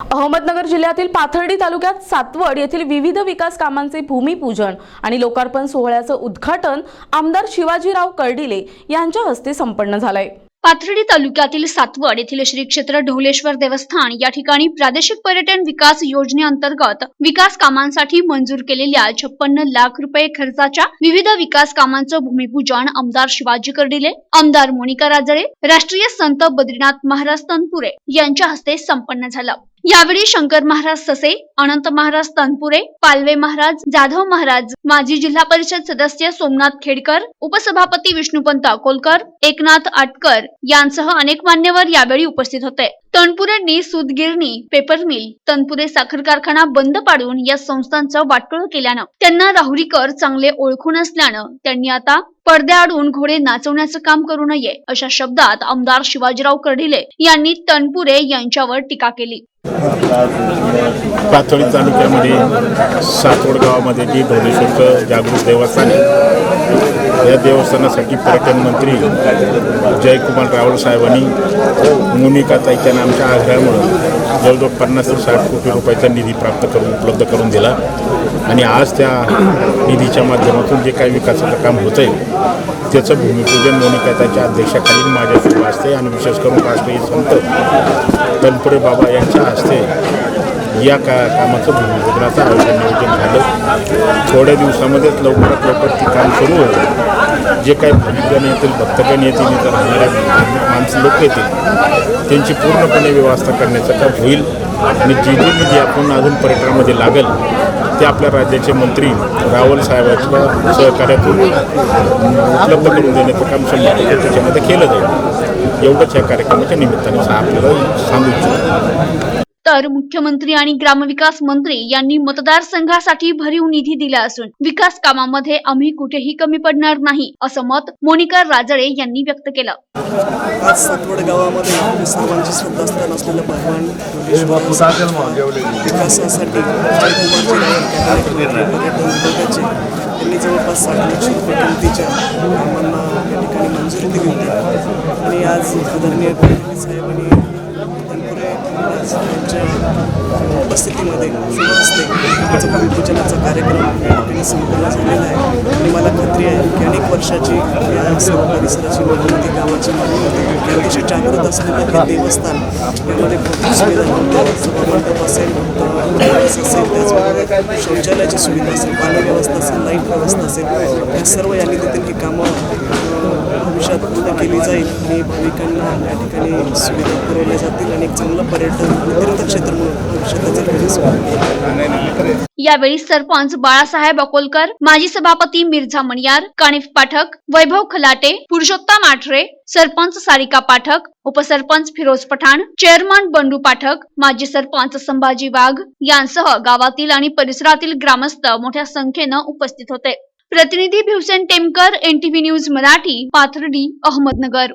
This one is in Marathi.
अहमदनगर जिल्ह्यातील पाथर्डी तालुक्यात सातवड येथील विविध विकास कामांचे भूमिपूजन आणि लोकार्पण सोहळ्याचं उद्घाटन आमदार शिवाजीराव कर्डिले यांच्या हस्ते संपन्न झालंय. पाथर्डी तालुक्यातील सातवड येथील श्री क्षेत्र ढोलेश्वर देवस्थान या ठिकाणी प्रादेशिक पर्यटन विकास योजनेअंतर्गत विकास कामांसाठी मंजूर केलेल्या छप्पन्न लाख रुपये खर्चाच्या विविध विकास कामांचं भूमिपूजन आमदार शिवाजी कर्डिले आमदार मोनिका राजळे राष्ट्रीय संत बद्रीनाथ महाराज तनपुरे यांच्या हस्ते संपन्न झालं. यावेळी शंकर महाराज ससे अनंत महाराज तनपुरे पालवे महाराज जाधव महाराज माजी जिल्हा परिषद सदस्य सोमनाथ खेडकर उपसभापती विष्णुपंत अकोलकर एकनाथ आटकर यांसह अनेक मान्यवर यावेळी उपस्थित होते. तनपुरेंनी सूतगिरणी पेपर मिल तनपुरे साखर कारखाना बंद पाडून या संस्थांचं वाटोळ केल्यानं त्यांना राहुरीकर चांगले ओळखून असल्यानं त्यांनी आता पडद्याआडून घोडे नाचवण्याचं काम करू नये अशा शब्दात आमदार शिवाजीराव कर्डिले यांनी तनपुरे यांच्यावर टीका केली. पाथर्डी तालुक्यामध्ये सातवड गावामध्ये जी ढोलेश्वरचं जागृत देवस्थान आहे. या देवस्थानासाठी पर्यटन मंत्री जयकुमार रावळ साहेबांनी मोनिका ताईच्या नामच्या आग्रहामुळं जवळजवळ पन्नास ते साठ कोटी रुपयाचा निधी प्राप्त करून उपलब्ध करून दिला. आणि आज त्या निधीच्या माध्यमातून जे काही विकासाचं काम होतं आहे त्याचं भूमिपूजन मोनिकाताच्या अध्यक्षाखाली माझ्या सुरू हस्ते आणि विशेष करून राष्ट्रीय संत तनपुरे बाबा यांच्या हस्ते या का कामाचं भूमिपूजनाचं आयोजन नियोजन झालं. थोड्या दिवसामध्येच लवकरात लवकर ते काम सुरू होतं जे काही भाविकगण येतील भक्तगण येतील इथं राहणाऱ्या माणसं लोक येतील त्यांची पूर्णपणे व्यवस्था करण्याचं काम होईल. आणि जे जी निधी आपण अजून पर्यटनामध्ये लागेल ते आपल्या राज्याचे मंत्री रावल साहेबांच्या सहकार्यातून उपलब्ध करून देण्याचं काम शंभर टक्के त्याच्यामध्ये केलं जाईल. एवढंच या कार्यक्रमाच्या निमित्ताने आपल्याला सांगू इच्छितो. तर मुख्यमंत्री आणि ग्रामविकास मंत्री यांनी मतदारसंघासाठी भरीव निधी दिला असून विकास कामामध्ये आम्ही कुठेही कमी पडणार नाही असं मत मोनिका राजळे यांनी व्यक्त केलं. आज सातवड गावामध्ये सर्वांची श्रद्धास्थान असलेलं भगवान विकासासाठी त्यांनी जवळपास साठ लक्ष रुपये किमतीच्या कामांना या ठिकाणी मंजुरी दिली होती. आणि आज आदरणीय फडणवीस साहेबांनी तनपुरे महाराज यांच्या उपस्थितीमध्ये शुभ भूमिपूजनाचा कार्यक्रम या ठिकाणी संपन्न झालेला आहे. आणि मला खात्री आहे की अनेक वर्षाची या सर्व परिसराची मागणी गावाची मागणी अतिशय जागृत असलेलं हे देवस्थान यामध्ये भरपूर सुविधा सभामंडप असेल असेल त्याचबरोबर शौचालयाची सुविधा असेल पाणी व्यवस्था असेल लाइट व्यवस्था असेल. या सर्व या निधीतील ही कामं केली जाईल आणि भाविकांना या ठिकाणी सुविधा पुरवल्या जातील आणि एक चांगलं पर्यटन तीर्थक्षेत्र म्हणून म्हणजे यावेळी सरपंच बाळासाहेब अकोलकर माजी सभापती मिर्झा मणियार काणिफ पाठक वैभव खलाटे पुरुषोत्तम आठरे सरपंच सारिका पाठक उपसरपंच फिरोज पठाण चेअरमन बंडू पाठक माजी सरपंच संभाजी वाघ यांसह गावातील आणि परिसरातील ग्रामस्थ मोठ्या संख्येनं उपस्थित होते. प्रतिनिधी भिवसन टेमकर एनटीव्ही न्यूज मराठी पाथर्डी अहमदनगर.